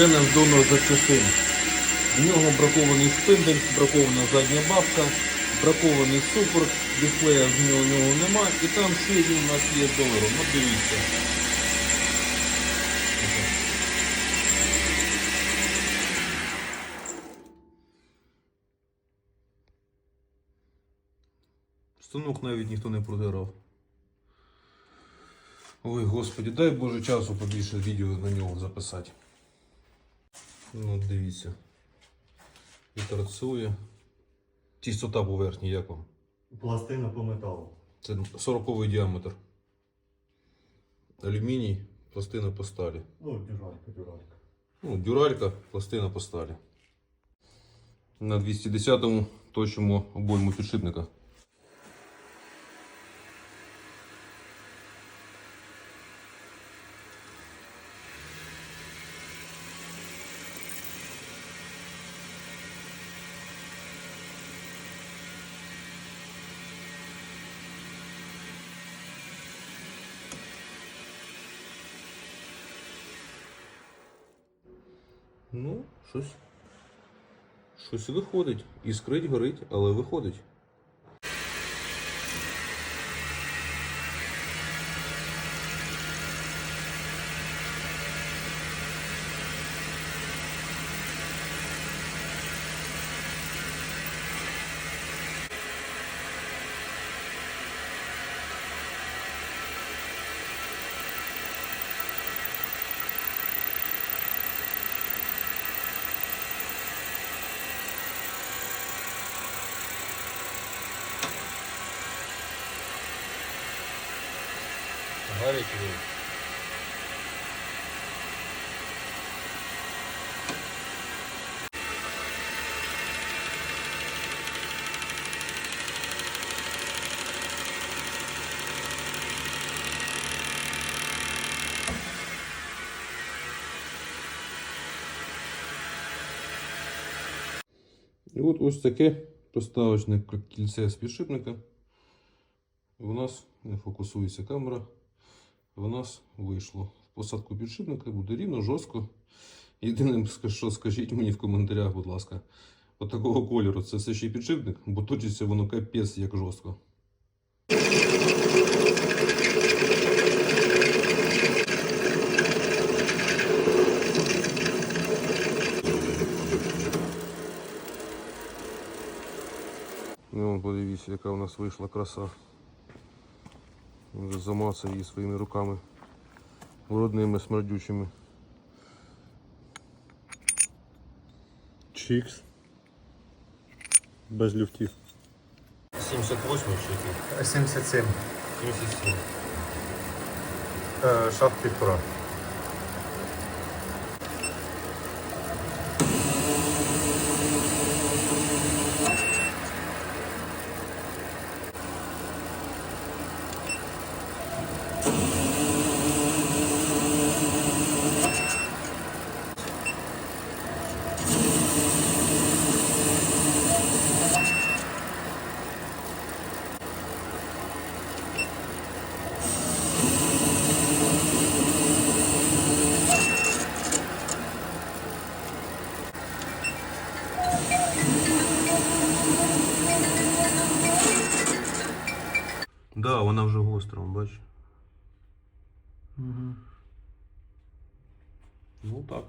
Наш донор запчастин. В нього бракований шпиндель, бракована задня бабка, бракований супорт, дисплея в нього, в нього нема. І там він у нас є доларом. Ну дивіться. Станок навіть ніхто не продирав. Ой, господи, дай Боже часу побільше відео на нього записати. Ну, дивіться. Вітрацує. Чистота поверхні, як вам? Пластина по металу. Це 40 діаметр. Алюміній, пластина по сталі. Ну, дюралька, дюралька. Ну, дюралька, пластина по сталі. На 210-му точимо обойму підшипника. Ну, щось. Щось виходить. Іскрить, горить, але виходить. Гарять ви. І от ось таке поставочне кільце з підшипника. У нас не фокусується камера. В нас вийшло. В посадку підшипника буде рівно, жорстко. Єдине, що скажіть мені в коментарях, будь ласка, от такого кольору це все ще й підшипник, бо точиться воно капець як жорстко. Ну, подивіться, яка у нас вийшла краса. Вже замацав її своїми руками брудними смердючими. Чікс. Без люфтів. 78 чи 77. 77. Е, шафт півтора. Да, вона вже гостра, бачиш. Угу. Ну так.